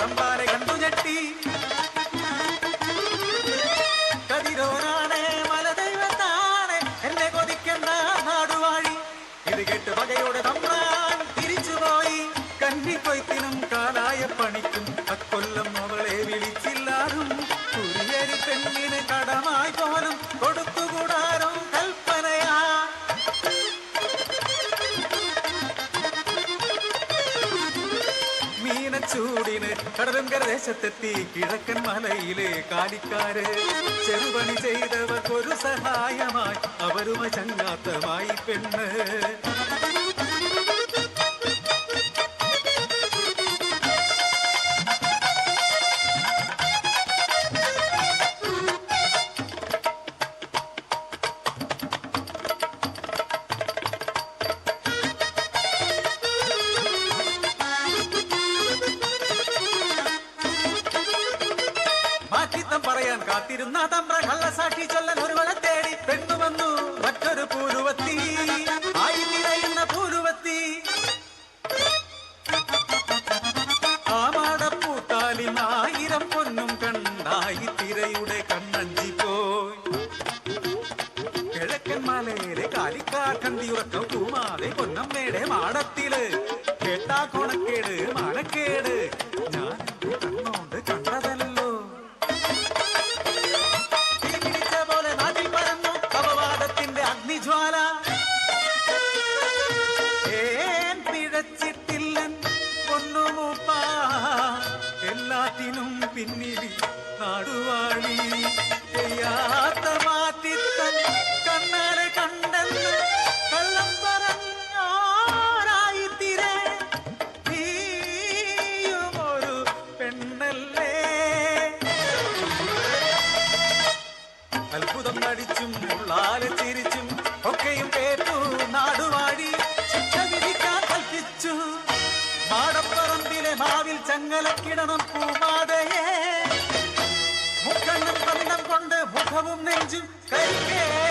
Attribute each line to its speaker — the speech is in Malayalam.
Speaker 1: തമ്പാരെ മീനച്ചൂടിന് കടലും കരദേശത്തെത്തി കിഴക്കൻ മലയിലെ കാലിക്കാര് ചെറുപണി ചെയ്തവർക്കൊരു സഹായമായി അവരുമായി ചങ്ങാത്തമായി പെണ്ണ് മാറ്റിത്തം പറയാൻ കാത്തിരുന്ന തമ്പ്ര കള്ളസാക്ഷി ചൊല്ലൻ ഒരുവളെ തേടി പെണ്ണു വന്നു മറ്റൊരു പൂരുവത്തി. ആയി നിറയുന്ന പൂരുവത്തി. ആമാടപ്പൂത്താലിൽ ആയിരം പൊന്നും കണ്ടായി തിരയുടെ കണ്ണഞ്ചി പോയി. കിഴക്കൻ മലയിലെ കാലിക്കാക്കന്തിയുറക്കം കൂമാതെ പൊന്നമ്മയുടെ മാടത്തിൽ. കേട്ടാ കൊണക്കേട് മാനക്കേട്. എല്ലാത്തിനും പിന്നിൽ കാടുവാളി ചെയ്യാത്ത മാറ്റിത്തൻ കണ്ണാലെ കണ്ടെന്ന് കള്ളം പറഞ്ഞാരായിത്തിരേ പെണ്ണല്ലേ. അത്ഭുതം നടിച്ചും ഉള്ളാലെ ചിരിച്ചും ഒക്കെയും കേട്ടു നാടുവാടി ശിക്ഷ വിധിക്കാൻ കൽപ്പിച്ചു. മാടപ്പറമ്പിലെ മാവിൽ ചങ്ങലക്കിടണം പൂമാതയെ உறவும் நெஞ்சும் கை